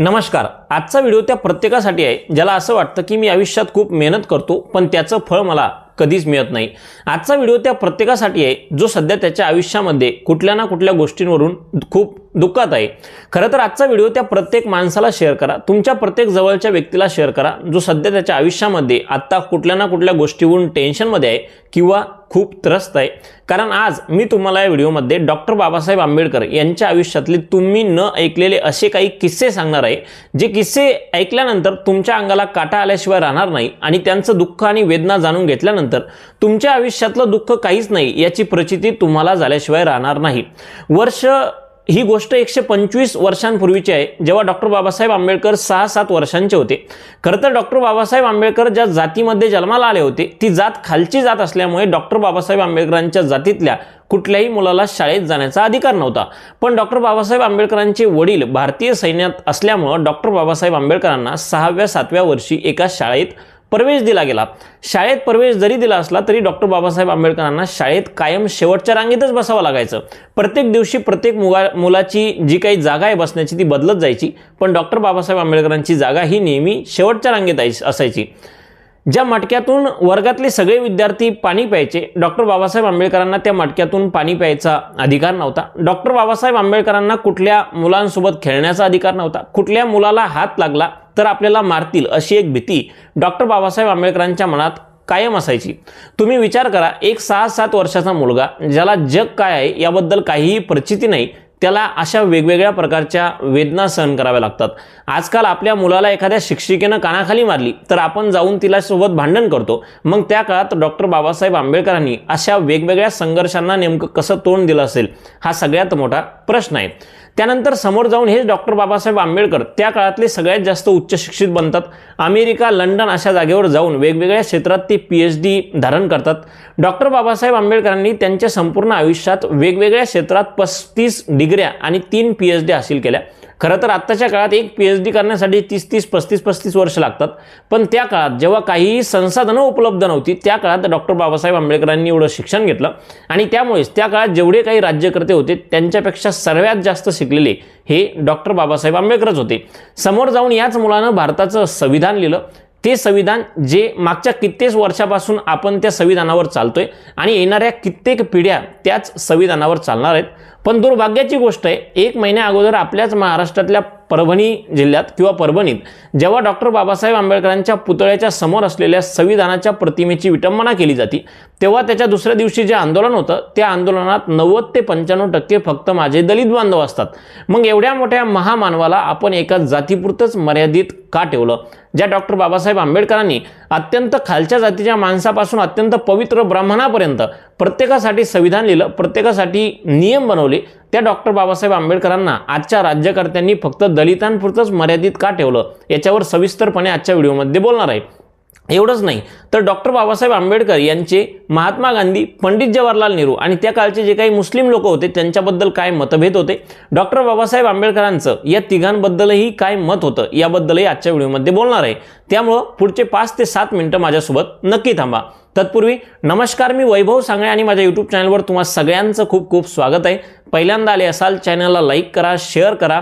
नमस्कार. आजचा व्हिडिओ त्या प्रत्येकासाठी आहे. ज्याला असं वाटतं की मी आयुष्यात खूप मेहनत करतो पण त्याचं फळ मला कधीच मिळत नाही. आजचा व्हिडिओ त्या प्रत्येकासाठी आहे जो सध्या त्याच्या आयुष्यामध्ये कुठल्या ना कुठल्या गोष्टींवरून खूप दुःखात आहे. खरं तर आजचा व्हिडिओ त्या प्रत्येक माणसाला शेअर करा. तुमच्या प्रत्येक जवळच्या व्यक्तीला शेअर करा जो सध्या त्याच्या आयुष्यामध्ये आत्ता कुठल्या ना कुठल्या गोष्टीवरून टेन्शनमध्ये आहे किंवा खूप त्रस्त आहे. कारण आज मी तुम्हाला या व्हिडिओमध्ये डॉक्टर बाबासाहेब आंबेडकर यांच्या आयुष्यातले तुम्ही न ऐकलेले असे काही किस्से सांगणार आहे. जे किस्से ऐकल्यानंतर तुमच्या अंगाला काटा आल्याशिवाय राहणार नाही आणि त्यांचं दुःख आणि वेदना जाणून घेतल्यानंतर तुमच्या आयुष्यातलं दुःख काहीच नाही याची प्रचिती तुम्हाला झाल्याशिवाय राहणार नाही. वर्ष ही गोष्ट एकशे पंचवीस वर्षांपूर्वीची आहे जेव्हा डॉक्टर बाबासाहेब आंबेडकर सहा सात वर्षांचे होते. खरं तर डॉक्टर बाबासाहेब आंबेडकर ज्या जातीमध्ये जन्माला आले होते ती जात खालची जात असल्यामुळे डॉक्टर बाबासाहेब आंबेडकरांच्या जातीतल्या कुठल्याही मुलाला शाळेत जाण्याचा अधिकार नव्हता. पण डॉक्टर बाबासाहेब आंबेडकरांचे वडील भारतीय सैन्यात असल्यामुळं डॉक्टर बाबासाहेब आंबेडकरांना सहाव्या सातव्या वर्षी एका शाळेत प्रवेश दिला गेला. शाळेत प्रवेश जरी दिला असला तरी डॉक्टर बाबासाहेब आंबेडकरांना शाळेत कायम शेवटच्या रांगेतच बसावं लागायचं. प्रत्येक दिवशी प्रत्येक मुगा मुलाची जी काही जागा आहे बसण्याची ती बदलत जायची. पण डॉक्टर बाबासाहेब आंबेडकरांची जागा ही नेहमी शेवटच्या रांगेत असायची. ज्या मटक्यातून वर्गातले सगळे विद्यार्थी पाणी प्यायचे डॉक्टर बाबासाहेब आंबेडकरांना त्या मटक्यातून पाणी प्यायचा अधिकार नव्हता. डॉक्टर बाबासाहेब आंबेडकरांना कुठल्या मुलांसोबत खेळण्याचा अधिकार नव्हता. कुठल्या मुलाला हात लागला तर आपल्याला मारतील अशी एक भीती डॉक्टर बाबासाहेब आंबेडकरांच्या मनात कायम असायची. तुम्ही विचार करा एक सहा सात वर्षाचा मुलगा ज्याला जग काय आहे याबद्दल काहीही परिचिती नाही त्याला अशा वेगवेगळ्या प्रकारच्या वेदना सहन कराव्या लागतात. आजकाल आपल्या मुलाला एखाद्या शिक्षिकेनं कानाखाली मारली तर आपण जाऊन तिला सोबत भांडण करतो. मग त्या काळात डॉक्टर बाबासाहेब आंबेडकरांनी अशा वेगवेगळ्या संघर्षांना नेमकं कसं तोंड दिलं असेल हा सगळ्यात मोठा प्रश्न आहे. त्यानंतर समोर जाऊन हेच डॉक्टर बाबासाहेब आंबेडकर त्या काळातले सगळ्यात जास्त उच्च शिक्षित बनतात. अमेरिका लंडन अशा जागेवर जाऊन वेगवेगळ्या क्षेत्रात ते पी एच डी धारण करतात. डॉक्टर बाबासाहेब आंबेडकरांनी त्यांच्या संपूर्ण आयुष्यात वेगवेगळ्या क्षेत्रात पस्तीस डिग्र्या आणि तीन पी एच डी हासिल केल्या. खरं तर आत्ताच्या काळात एक पी एच डी करण्यासाठी तीस तीस पस्तीस पस्तीस वर्ष लागतात. पण त्या काळात जेव्हा काहीही संसाधनं उपलब्ध नव्हती त्या काळात डॉक्टर बाबासाहेब आंबेडकरांनी एवढं शिक्षण घेतलं. आणि त्यामुळेच त्या काळात जेवढे काही राज्यकर्ते होते त्यांच्यापेक्षा सर्वात जास्त शिकलेले हे डॉक्टर बाबासाहेब आंबेडकरच होते. समोर जाऊन याच मुलानं भारताचं संविधान लिहिलं. ते संविधान जे मागच्या कित्येक वर्षापासून आपण त्या संविधानावर चालतोय आणि येणाऱ्या कित्येक पिढ्या त्याच संविधानावर चालणार आहेत. पण दुर्भाग्याची गोष्ट आहे एक महिन्या अगोदर आपल्याच महाराष्ट्रातल्या परभणी जिल्ह्यात किंवा परभणीत जेव्हा डॉक्टर बाबासाहेब आंबेडकरांच्या पुतळ्याच्या समोर असलेल्या संविधानाच्या प्रतिमेची विटंबना केली जाते तेव्हा त्याच्या दुसऱ्या दिवशी जे आंदोलन होतं त्या आंदोलनात नव्वद ते पंच्याण्णव टक्के फक्त माझे दलित बांधव असतात. मग एवढ्या मोठ्या महामानवाला आपण एका जातीपुरतंच मर्यादित का ठेवलं? ज्या डॉक्टर बाबासाहेब आंबेडकरांनी अत्यंत खालच्या जातीच्या माणसापासून अत्यंत पवित्र ब्राह्मणापर्यंत प्रत्येकासाठी संविधान लिहिलं प्रत्येकासाठी नियम बनवले त्या डॉक्टर बाबासाहेब आंबेडकरांना आजच्या राज्यकर्त्यांनी फक्त दलितांपुरतंच मर्यादित का ठेवलं? याच्यावर सविस्तरपणे आजच्या व्हिडिओमध्ये बोलणार आहे. एवढंच नाही. तर डॉक्टर बाबासाहेब आंबेडकर यांचे महात्मा गांधी पंडित जवाहरलाल नेहरू आणि त्या काळचे जे काही मुस्लिम लोक होते त्यांच्याबद्दल काय मतभेद होते? डॉक्टर बाबासाहेब आंबेडकरांचं या तिघांबद्दलही काय मत होतं? याबद्दलही आजच्या व्हिडिओमध्ये बोलणार आहे. त्यामुळं पुढचे पाच ते सात मिनटं माझ्यासोबत नक्की थांबा. तत्पूर्वी नमस्कार मी वैभव सांगळे आणि माझ्या यूट्यूब चॅनलवर तुम्हा सगळ्यांचं खूप खूप स्वागत आहे. पहिल्यांदा आले असाल चॅनलला लाईक करा शेअर करा.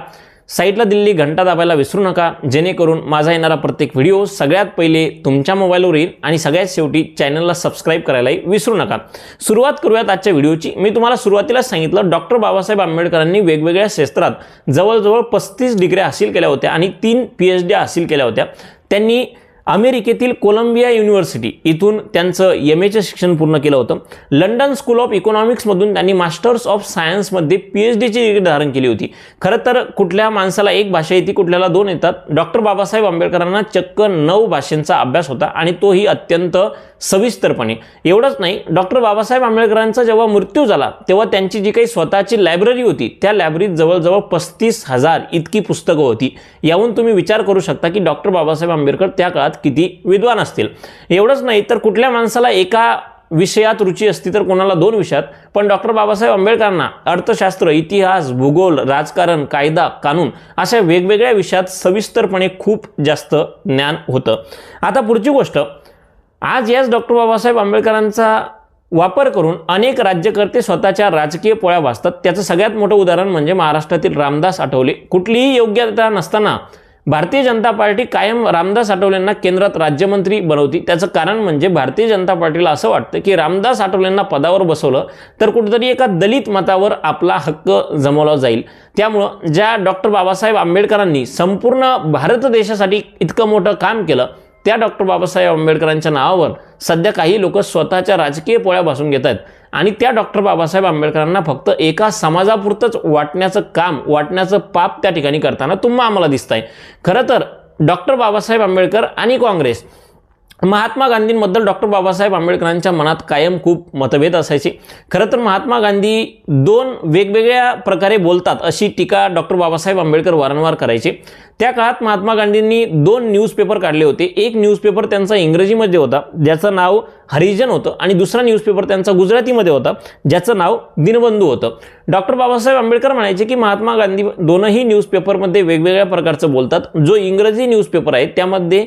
साईटला दिलेली घंटा दाबायला विसरू नका जेणेकरून माझा येणारा प्रत्येक व्हिडिओ सगळ्यात पहिले तुमच्या मोबाईलवर येईल आणि सगळ्यात शेवटी चॅनलला सबस्क्राईब करायलाही विसरू नका. सुरुवात करूयात आजच्या व्हिडिओची. मी तुम्हाला सुरुवातीला सांगितलं डॉक्टर बाबासाहेब आंबेडकरांनी वेगवेगळ्या क्षेत्रात जवळजवळ पस्तीस डिग्र्या हासिल केल्या होत्या आणि तीन पी एच डी हासिल केल्या होत्या. त्यांनी अमेरिकेतील कोलंबिया युनिव्हर्सिटी इथून त्यांचं एम एचं शिक्षण पूर्ण केलं होतं. लंडन स्कूल ऑफ इकॉनॉमिक्समधून त्यांनी मास्टर्स ऑफ सायन्समध्ये पी एच डीची डिग्री धारण केली होती. खरं तर कुठल्या माणसाला एक भाषा येते कुठल्याला दोन येतात. डॉक्टर बाबासाहेब आंबेडकरांना चक्क नऊ भाषेंचा अभ्यास होता आणि तोही अत्यंत सविस्तरपणे. एवढंच नाही डॉक्टर बाबासाहेब आंबेडकरांचा जेव्हा मृत्यू झाला तेव्हा त्यांची जी काही स्वतःची लायब्ररी होती त्या लायब्ररीत जवळजवळ पस्तीस हजार इतकी पुस्तकं होती. याहून तुम्ही विचार करू शकता की डॉक्टर बाबासाहेब आंबेडकर त्या काळात किती विद्वान असतील. एवढंच नाही तर कुठल्या माणसाला एका विषयात रुची असती तर कोणाला दोन विषयात? पण डॉक्टर बाबासाहेब आंबेडकरांना अर्थशास्त्र इतिहास भूगोल राजकारण कायदा कानून अशा वेगवेगळ्या विषयात सविस्तरपणे खूप जास्त ज्ञान होतं. आता पुढची गोष्ट. आज याच डॉक्टर बाबासाहेब आंबेडकरांचा वापर करून अनेक राज्यकर्ते स्वतःच्या राजकीय पोळ्या वाचतात त्याचं सगळ्यात मोठं उदाहरण म्हणजे महाराष्ट्रातील रामदास आठवले. कुठलीही योग्यता नसताना भारतीय जनता पार्टी कायम रामदास आठवलेंना केंद्रात राज्यमंत्री बनवती. त्याचं कारण म्हणजे भारतीय जनता पार्टीला असं वाटतं की रामदास आठवलेंना पदावर बसवलं तर कुठेतरी एका दलित मतावर आपला हक्क जमवला जाईल. त्यामुळं ज्या डॉक्टर बाबासाहेब आंबेडकरांनी संपूर्ण भारत देशासाठी इतकं मोठं काम केलं त्या डॉक्टर बाबासाहेब आंबेडकरांच्या नावावर सध्या काही लोक स्वतःच्या राजकीय पोळ्या भासून घेत आहेत आणि त्या डॉक्टर बाबासाहेब आंबेडकरांना फक्त एका समाजापुरतंच वाटण्याचं काम वाटण्याचं पाप त्या ठिकाणी करताना तुम्हा आम्हाला दिसत आहे खरं तर डॉक्टर बाबासाहेब आंबेडकर आणि काँग्रेस महात्मा गांधींबद्दल डॉक्टर बाबासाहेब आंबेडकरांच्या मनात कायम खूप मतभेद असायचे. खरं तर महात्मा गांधी दोन वेगवेगळ्या प्रकारे बोलतात अशी टीका डॉक्टर बाबासाहेब आंबेडकर वारंवार करायचे. त्या काळात महात्मा गांधींनी दोन न्यूजपेपर काढले होते. एक न्यूजपेपर त्यांचा इंग्रजीमध्ये होता ज्याचं नाव हरिजन होतं आणि दुसरा न्यूजपेपर त्यांचा गुजरातीमध्ये होता ज्याचं नाव दिनबंधू होतं. डॉक्टर बाबासाहेब आंबेडकर म्हणायचे की महात्मा गांधी दोनही न्यूजपेपरमध्ये वेगवेगळ्या प्रकारचं बोलतात. जो इंग्रजी न्यूजपेपर आहे त्यामध्ये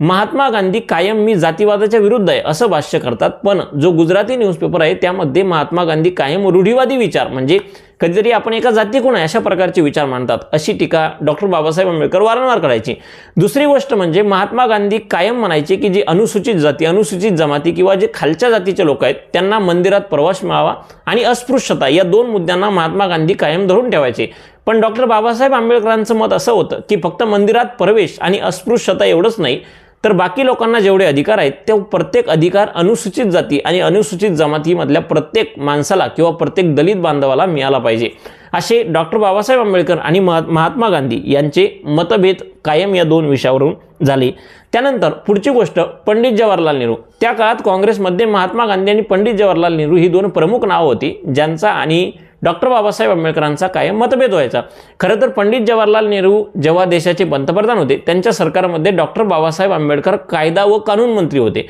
महात्मा गांधी कायम मी जातीवादाच्या विरुद्ध आहे असं भाष्य करतात. पण जो गुजराती न्यूजपेपर आहे त्यामध्ये महात्मा गांधी कायम रूढीवादी विचार म्हणजे कधीतरी आपण एका जाती कोण आहे अशा प्रकारचे विचार मांडतात. अशी टीका डॉक्टर बाबासाहेब आंबेडकर वारंवार करायची. दुसरी गोष्ट म्हणजे महात्मा गांधी कायम म्हणायचे की जी अनुसूचित जाती अनुसूचित जमाती किंवा जे खालच्या जातीचे लोक आहेत त्यांना मंदिरात प्रवास मिळावा आणि अस्पृश्यता या दोन मुद्द्यांना महात्मा गांधी कायम धरून ठेवायचे. पण डॉक्टर बाबासाहेब आंबेडकरांचं मत असं होतं की फक्त मंदिरात प्रवेश आणि अस्पृश्यता एवढंच नाही तर बाकी लोकांना जेवढे अधिकार आहेत ते प्रत्येक अधिकार अनुसूचित जाती आणि अनुसूचित जमातीमधल्या प्रत्येक माणसाला किंवा प्रत्येक दलित बांधवाला मिळाला पाहिजे. असे डॉक्टर बाबासाहेब आंबेडकर आणि महात्मा गांधी यांचे मतभेद कायम या दोन विषयावरून झाले. त्यानंतर पुढची गोष्ट पंडित जवाहरलाल नेहरू. त्या काळात काँग्रेसमध्ये महात्मा गांधी आणि पंडित जवाहरलाल नेहरू ही दोन प्रमुख नावं होती ज्यांचा आणि डॉक्टर बाबासाहेब आंबेडकरांचा कायम मतभेद व्हायचा. खरं तर पंडित जवाहरलाल नेहरू जेव्हा देशाचे पंतप्रधान होते त्यांच्या सरकारमध्ये डॉक्टर बाबासाहेब आंबेडकर कायदा व कानून मंत्री होते.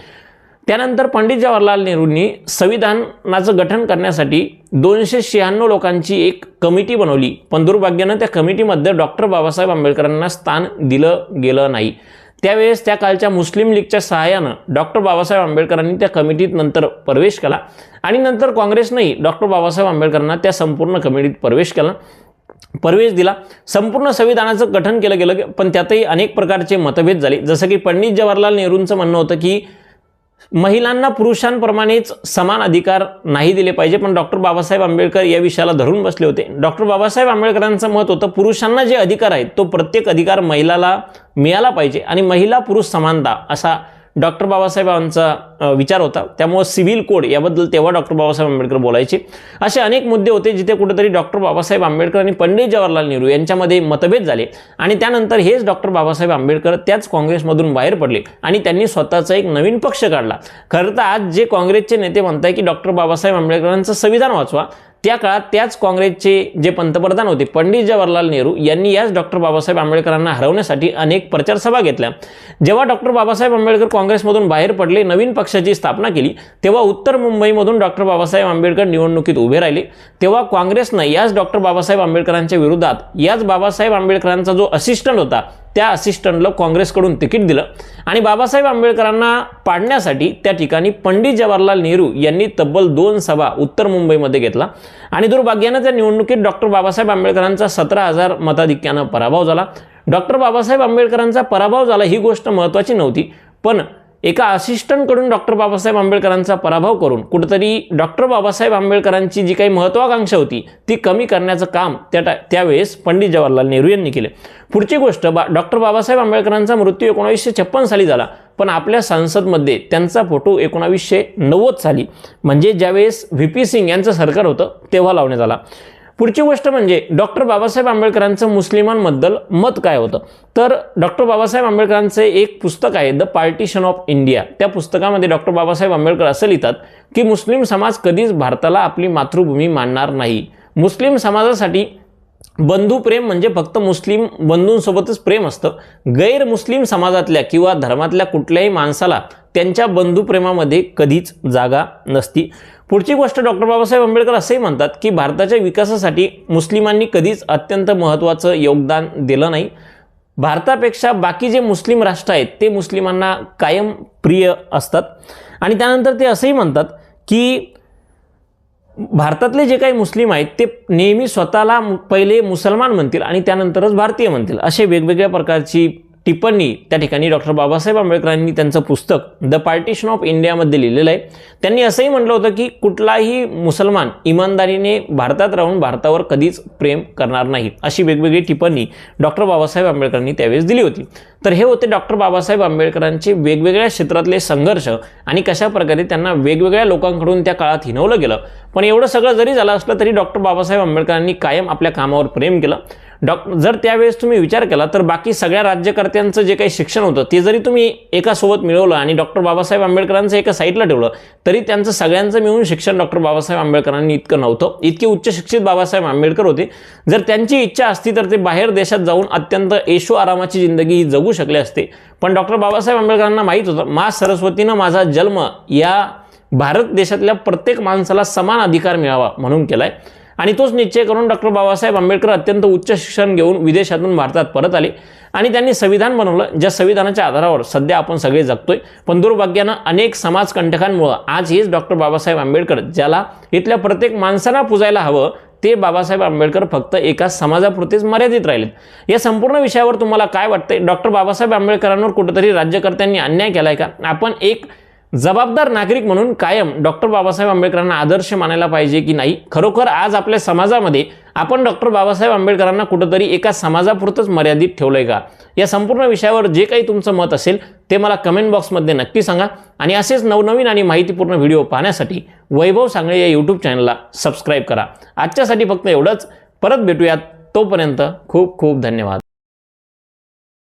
त्यानंतर पंडित जवाहरलाल नेहरूंनी संविधानाचं गठन करण्यासाठी दोनशे शहाण्णव लोकांची एक कमिटी बनवली. पण दुर्भाग्यानं त्या कमिटीमध्ये डॉक्टर बाबासाहेब आंबेडकरांना स्थान दिलं गेलं नाही. त्यावेळेस त्या कालच्या मुस्लिम लीगच्या सहाय्यानं डॉक्टर बाबासाहेब आंबेडकरांनी त्या कमिटीत नंतर प्रवेश केला आणि नंतर काँग्रेसनंही डॉक्टर बाबासाहेब आंबेडकरांना त्या संपूर्ण कमिटीत प्रवेश केला प्रवेश दिला. संपूर्ण संविधानाचं गठन केलं गेलं पण त्यातही अनेक प्रकारचे मतभेद झाले. जसं की पंडित जवाहरलाल नेहरूंचं म्हणणं होतं की महिलांना पुरुषांप्रमाणेच समान अधिकार नाही दिले पाहिजे पण डॉक्टर बाबासाहेब आंबेडकर या विषयाला धरून बसले होते. डॉक्टर बाबासाहेब आंबेडकरांचं मत होतं पुरुषांना जे अधिकार आहेत तो प्रत्येक अधिकार महिलाला मिळाला पाहिजे आणि महिला पुरुष समानता असा डॉक्टर बाबासाहेबांचा विचार होता. त्यामुळं सिव्हिल कोड याबद्दल तेव्हा डॉक्टर बाबासाहेब आंबेडकर बोलायचे. असे अनेक मुद्दे होते जिथे कुठेतरी डॉक्टर बाबासाहेब आंबेडकर आणि पंडित जवाहरलाल नेहरू यांच्यामध्ये मतभेद झाले. आणि त्यानंतर हेच डॉक्टर बाबासाहेब आंबेडकर त्याच काँग्रेसमधून बाहेर पडले आणि त्यांनी स्वतःचा एक नवीन पक्ष काढला. खरं तर आज जे काँग्रेसचे नेते म्हणताय की डॉक्टर बाबासाहेब आंबेडकरांचं संविधान वाचवा त्या काळात त्याच काँग्रेसचे जे पंतप्रधान होते पंडित जवाहरलाल नेहरू यांनी याच डॉक्टर बाबासाहेब आंबेडकरांना हरवण्यासाठी अनेक प्रचारसभा घेतल्या. जेव्हा डॉक्टर बाबासाहेब आंबेडकर काँग्रेसमधून बाहेर पडले नवीन पक्षाची स्थापना केली तेव्हा उत्तर मुंबईमधून डॉक्टर बाबासाहेब आंबेडकर निवडणुकीत उभे राहिले. तेव्हा काँग्रेसनं याच डॉक्टर बाबासाहेब आंबेडकरांच्या विरोधात याच बाबासाहेब आंबेडकरांचा जो असिस्टंट होता त्या असिस्टंटला काँग्रेसकडून तिकीट दिलं. आणि बाबासाहेब आंबेडकरांना पाडण्यासाठी त्या ठिकाणी पंडित जवाहरलाल नेहरू यांनी तब्बल दोन सभा उत्तर मुंबईमध्ये घेतला. आणि दुर्भाग्यानं त्या निवडणुकीत डॉक्टर बाबासाहेब आंबेडकरांचा सतरा हजार मताधिक्यानं पराभव झाला. डॉक्टर बाबासाहेब आंबेडकरांचा पराभव झाला ही गोष्ट महत्त्वाची नव्हती. पण एका असिस्टंटकडून डॉक्टर बाबासाहेब आंबेडकरांचा पराभव करून कुठंतरी डॉक्टर बाबासाहेब आंबेडकरांची जी काही महत्वाकांक्षा होती ती कमी करण्याचं काम त्या त्यावेळेस पंडित जवाहरलाल नेहरू यांनी केले. पुढची गोष्ट बा डॉक्टर बाबासाहेब आंबेडकरांचा मृत्यू एकोणावीसशे छप्पन साली झाला पण आपल्या संसदमध्ये त्यांचा फोटो एकोणावीसशे नव्वद साली. म्हणजे ज्यावेळेस व्ही पी सिंग यांचं सरकार होतं तेव्हा लावण्यात आला. पुढची गोष्ट म्हणजे डॉक्टर बाबासाहेब आंबेडकरांचं मुस्लिमांबद्दल मत काय होतं? तर डॉक्टर बाबासाहेब आंबेडकरांचं एक पुस्तक आहे द पार्टिशन ऑफ इंडिया त्या पुस्तकामध्ये डॉक्टर बाबासाहेब आंबेडकर असं लिहितात की मुस्लिम समाज कधीच भारताला आपली मातृभूमी मानणार नाही. मुस्लिम समाजासाठी बंधुप्रेम म्हणजे फक्त मुस्लिम बंधूंसोबतच प्रेम असतं. गैरमुस्लिम समाजातल्या किंवा धर्मातल्या कुठल्याही माणसाला त्यांच्या बंधुप्रेमामध्ये कधीच जागा नसती. पुढची गोष्ट डॉक्टर बाबासाहेब आंबेडकर असंही म्हणतात की भारताच्या विकासासाठी मुस्लिमांनी कधीच अत्यंत महत्त्वाचं योगदान दिलं नाही. भारतापेक्षा बाकी जे मुस्लिम राष्ट्र आहेत ते मुस्लिमांना कायम प्रिय असतात. आणि त्यानंतर ते असंही म्हणतात की भारतातले जे काही मुस्लिम आहेत ते नेहमी स्वतःला पहिले मुसलमान म्हणतील आणि त्यानंतरच भारतीय म्हणतील असे वेगवेगळ्या प्रकारची टिप्पणी त्या ठिकाणी डॉक्टर बाबासाहेब आंबेडकरांनी त्यांचं पुस्तक द पार्टिशन ऑफ इंडियामध्ये लिहिलेलं आहे. त्यांनी असंही म्हटलं होतं की कुठलाही मुसलमान इमानदारीने भारतात राहून भारतावर कधीच प्रेम करणार नाही अशी वेगवेगळी टिप्पणी डॉक्टर बाबासाहेब आंबेडकरांनी त्यावेळेस दिली होती. तर हे होते डॉक्टर बाबासाहेब आंबेडकरांचे वेगवेगळ्या क्षेत्रातले संघर्ष आणि कशा प्रकारे त्यांना वेगवेगळ्या लोकांकडून त्या काळात हिनवलं गेलं. पण एवढं सगळं जरी झालं असलं तरी डॉक्टर बाबासाहेब आंबेडकरांनी कायम आपल्या कामावर प्रेम केलं. डॉक जर त्यावेळेस तुम्ही विचार केला तर बाकी सगळ्या राज्यकर्त्यांचं जे काही शिक्षण होतं ते जरी तुम्ही एकासोबत मिळवलं आणि डॉक्टर बाबासाहेब आंबेडकरांचं एका साईडला ठेवलं तरी त्यांचं सगळ्यांचं मिळून शिक्षण डॉक्टर बाबासाहेब आंबेडकरांनी इतकं नव्हतं. इतके उच्च शिक्षित बाबासाहेब आंबेडकर होते. जर त्यांची इच्छा असती तर ते बाहेर देशात जाऊन अत्यंत ऐशो आरामाची जिंदगी ही जगू शकले असते. पण डॉक्टर बाबासाहेब आंबेडकरांना माहीत होतं मा सरस्वतीनं माझा जन्म या भारत देशातल्या प्रत्येक माणसाला समान अधिकार मिळावा म्हणून केला आहे आणि तोच निश्चय करून डॉक्टर बाबासाहेब आंबेडकर अत्यंत उच्च शिक्षण घेऊन विदेशातून भारतात परत आले. आणि त्यांनी संविधान बनवलं ज्या संविधानाच्या आधारावर सध्या आपण सगळे जगतोय. पण दुर्भाग्यानं अनेक समाजकंटकांमुळं आज हेच डॉक्टर बाबासाहेब आंबेडकर ज्याला इथल्या प्रत्येक माणसाला पुजायला हवं ते बाबासाहेब आंबेडकर फक्त एका समाजापुरतेच मर्यादित राहिलेत. या संपूर्ण विषयावर तुम्हाला काय वाटतंय? डॉक्टर बाबासाहेब आंबेडकरांवर कुठेतरी राज्यकर्त्यांनी अन्याय केलाय का? आपण एक जबाबदार नागरिक म्हणून कायम डॉक्टर बाबासाहेब आंबेडकरांना आदर्श मानायला पाहिजे की नाही? खरोखर आज आपल्या समाजामध्ये आपण डॉक्टर बाबासाहेब आंबेडकरांना कुठंतरी एका समाजापुरतंच मर्यादित ठेवलंय का? या संपूर्ण विषयावर जे काही तुमचं मत असेल ते मला कमेंट बॉक्समध्ये नक्की सांगा. आणि असेच नवनवीन आणि माहितीपूर्ण व्हिडिओ पाहण्यासाठी वैभव सांगळे या यूट्यूब चॅनलला सबस्क्राईब करा. आजच्यासाठी फक्त एवढंच. परत भेटूयात तोपर्यंत खूप खूप धन्यवाद.